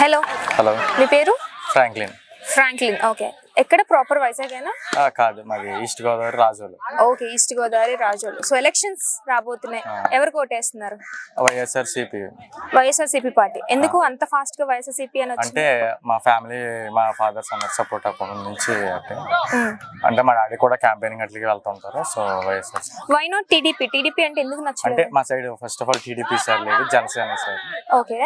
Hello. Hello. మీ పేరు? Franklin Franklin okay ఎక్కడ ప్రాపర్ వైజాగేనా కాదు? మాది east Godavari Rajolu okay east Godavari Rajolu so elections రాబోతున్నాయి. ఎవరు కోటేస్తున్నారు వైఎస్ఆర్ సిపి వైఎస్ఆర్సీపీ పార్టీ. ఎందుకు అంత ఫాస్ట్గా వైఎస్ఆర్సీపీ అని వచ్చింది? అంటే మా ఫ్యామిలీ మా ఫాదర్స్ అందరు సపోర్ట్ అప్పటి నుంచి అంటే అంటే మా డాడీ కూడా క్యాంపెయినింగ్ అట్లకి వెళ్తుంటారు so YSR why not TDP TDP అంటే ఎందుకు అంటే నచ్చలేదు? మా side first of all TDP sir లేదు జనసేన సార్ ఓకే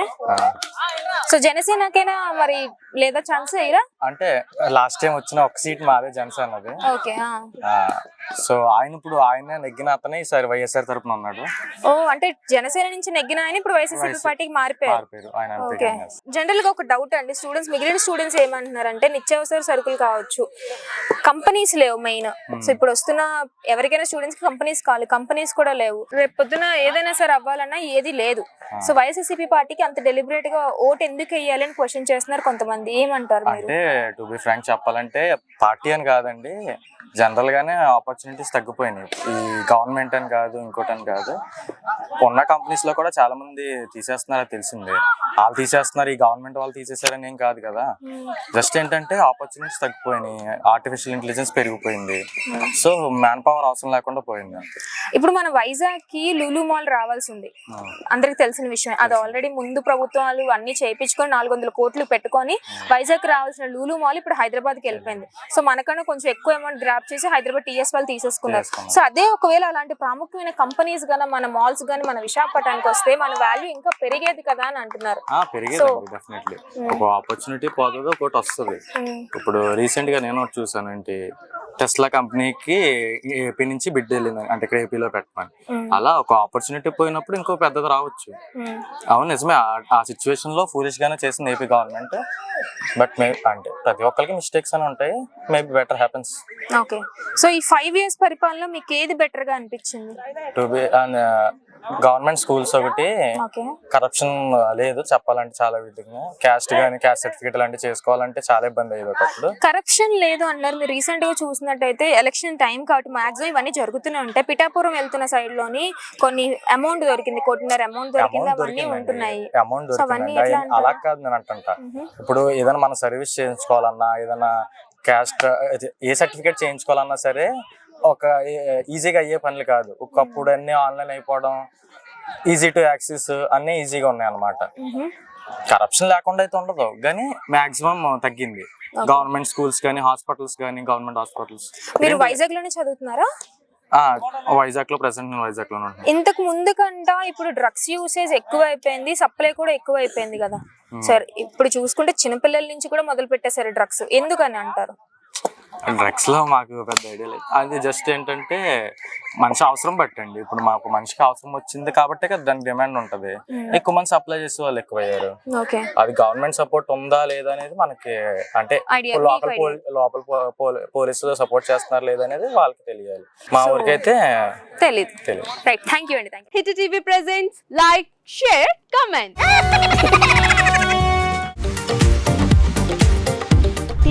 సో జనసేనకైనా మరి లేదా ఛాన్స్ అయ్యరా అంటే లాస్ట్ టైం వచ్చిన ఒక సీట్ మాదే జనసేనది ఓకే ఆ, సో ఆయన ఇప్పుడు ఆయన నెగ్గిన అతనే ఈసారి వైఎస్ఆర్ తరపున ఉన్నాడు. ఓ అంటే జనసేన నుంచి నెగ్గిన ఆయన ఇప్పుడు వైఎస్ఆర్సీపీ వైఎస్- పార్టీకి మారిపోయారు. మారిపోయారు. ఆయన ఓకే. జనరల్గా ఒక డౌట్ అండి. స్టూడెంట్స్ మిగిలిన స్టూడెంట్స్ ఏమంటున్నారంటే నిత్యావసర సరుకులు కావచ్చు. కంపెనీస్ లేవు మెయిన్ సో ఇప్పుడు వస్తున్న ఎవరికైనా స్టూడెంట్స్కి కంపెనీస్ కావాలి. కంపెనీస్ కూడా లేవు. రేపు పొద్దున ఏదైనా సరే అవ్వాలన్నా ఏది లేదు. సో వైఎస్ఆర్సీపీ పార్టీకి అంత డెలిబరేట్గా ఓట్ ఎందుకు వేయాలి అని క్వశ్చన్ చేస్తున్నారు కొంతమంది. ఏమంటారు మీరు? అంటే టు బి ఫ్రాంక్ చెప్పాలంటే పార్టీ అని కాదండి. జనరల్ గానే ఆపర్చునిటీస్ తగ్గిపోయినాయి. ఈ గవర్నమెంట్ అని కాదు ఇంకోటి అని కాదు. ఉన్న కంపెనీస్లో కూడా చాలా మంది తీసేస్తున్నారు తెలిసిందే. వాళ్ళు తీసేస్తున్నారు ఈ గవర్నమెంట్ వాళ్ళు తీసేసారని ఏం కాదు కదా. జస్ట్ ఏంటంటే ఆపర్చునిటీస్ తగ్గిపోయినాయి. ఆర్టిఫిషియల్ ఇంటెలిజెన్స్ పెరిగిపోయింది. సో మ్యాన్ పవర్ అవసరం లేకుండా పోయింది ఇప్పుడు మన వైజాగ్కి లూలు మాల్ రావాల్సి ఉంది. అందరికి తెలిసిన విషయం అది ఆల్రెడీ ముందు ప్రభుత్వాలు అన్ని చేయించుకొని నాలుగు వందల కోట్లు పెట్టుకొని వైజాగ్ రావాల్సిన లూలు మాల్ ఇప్పుడు హైదరాబాద్కి వెళ్ళిపోయింది. సో మనకన్నా కొంచెం ఎక్కువ అమౌంట్ గ్రాప్ చేసి హైదరాబాద్ టీఎస్ వాళ్ళు తీసేసుకున్నారు. సో అదే ఒకవేళ అలాంటి ప్రాముఖ్యమైన కంపెనీస్ గానీ మన మాల్స్ గానీ మన విశాఖపట్నానికి వస్తే మన వాల్యూ ఇంకా పెరిగేది కదా అని అంటున్నారు. ఒక ఆపర్చునిటీ పోతుంది ఒకటి వస్తుంది ఇప్పుడు రీసెంట్గా నేను ఒకటి చూసాను ఏంటి టెస్లా కంపెనీకి ఏపీ నుంచి బిడ్ వెళ్ళింది అంటే ఇక్కడ ఏపీలో పెట్టమని. అలా ఒక ఆపర్చునిటీ పోయినప్పుడు ఇంకో పెద్దది రావచ్చు. అవును నిజమే. ఆ- సిచ్యువేషన్లో ఫూలిష్ గానే చేసింది ఏపీ గవర్నమెంట్ బట్ మే అంటే ప్రతి ఒక్కరికి మిస్టేక్స్ అని ఉంటాయి. Maybe better happens okay so ఈ ఫైవ్ ఇయర్స్ పరిపాలన మీకు ఏది బెటర్గా అనిపించింది? టు బి గవర్నమెంట్ స్కూల్స్ ఒకటి. కరప్షన్ లేదు చెప్పాలంటే చాలా విధంగా. క్యాస్ట్ కానీ క్యాస్ట్ సర్టిఫికేట్ లాంటివి చేసుకోవాలంటే చాలా ఇబ్బంది అయ్యేది ఒకప్పుడు. కరప్షన్ లేదు అన్నారు. మీరు రీసెంట్గా చూసినట్టయితే ఎలక్షన్ టైం కాబట్టి మాక్సిమం ఇవన్నీ జరుగుతూనే ఉంటాయి. పిఠాపురం వెళ్తున్న సైడ్లోని కొన్ని అమౌంట్ దొరికింది. కోటిన్నర అమౌంట్ దొరికింది. అవన్నీ ఉంటున్నాయి. అమౌంట్ సో అవన్నీ దొరికిందండి. ఎట్లా అయి- అలా కాదు నేను అంటుంట. ఇప్పుడు ఏదైనా మన సర్వీస్ చేయించుకోవాలన్నా ఏదైనా క్యాస్ట్ ఏ సర్టిఫికేట్ చేయించుకోవాలన్నా సరే ఒక ఈజీగా అయ్యే పనులు కాదు. ఒకప్పుడు అన్ని ఆన్లైన్ అయిపోవడం ఈజీ టు యాక్సెస్ అన్నీ ఈజీగా ఉన్నాయి అన్నమాట కరప్షన్ లేకుండా అయితే ఉండదు. కానీ మాక్సిమం తగ్గింది. గవర్నమెంట్ స్కూల్స్ కానీ హాస్పిటల్స్ కానీ గవర్నమెంట్ హాస్పిటల్స్ మీరు వైజాగ్లోనే చదువుతున్నారా? వైజాగ్లో ప్రెసెంట్ నేను వైజాగ్లో ఇంతకు ముందు కంట ఇప్పుడు డ్రగ్స్ యూసేజ్ ఎక్కువ అయిపోయింది సప్లై కూడా ఎక్కువ అయిపోయింది కదా సార్ ఇప్పుడు చూసుకుంటే చిన్నపిల్లల నుంచి కూడా మొదలు పెట్టేశారు డ్రగ్స్ ఎందుకని అంటారు? డ్రగ్స్లో మాకు పెద్ద ఐడియా లేదు. అది జస్ట్ ఏంటంటే మనిషి అవసరం బట్టండి ఇప్పుడు మాకు మనిషికి అవసరం వచ్చింది కాబట్టి కదా దాని డిమాండ్ ఉంటది. ఎక్కువ మంది సప్లై చేసే వాళ్ళు ఎక్కువయ్యారు. ఓకే. అది గవర్నమెంట్ సపోర్ట్ ఉందా లేదా అనేది మనకి అంటే లోకల్ లోపల పో- పోల్- పోలీసులు సపోర్ట్ చేస్తున్నారు లేదా అనేది వాళ్ళకి తెలియాలి. మా ఊరికైతే తెలీదు. తెలియదు రైట్ థ్యాంక్ యూ అండి thank Hit TV presents like share comment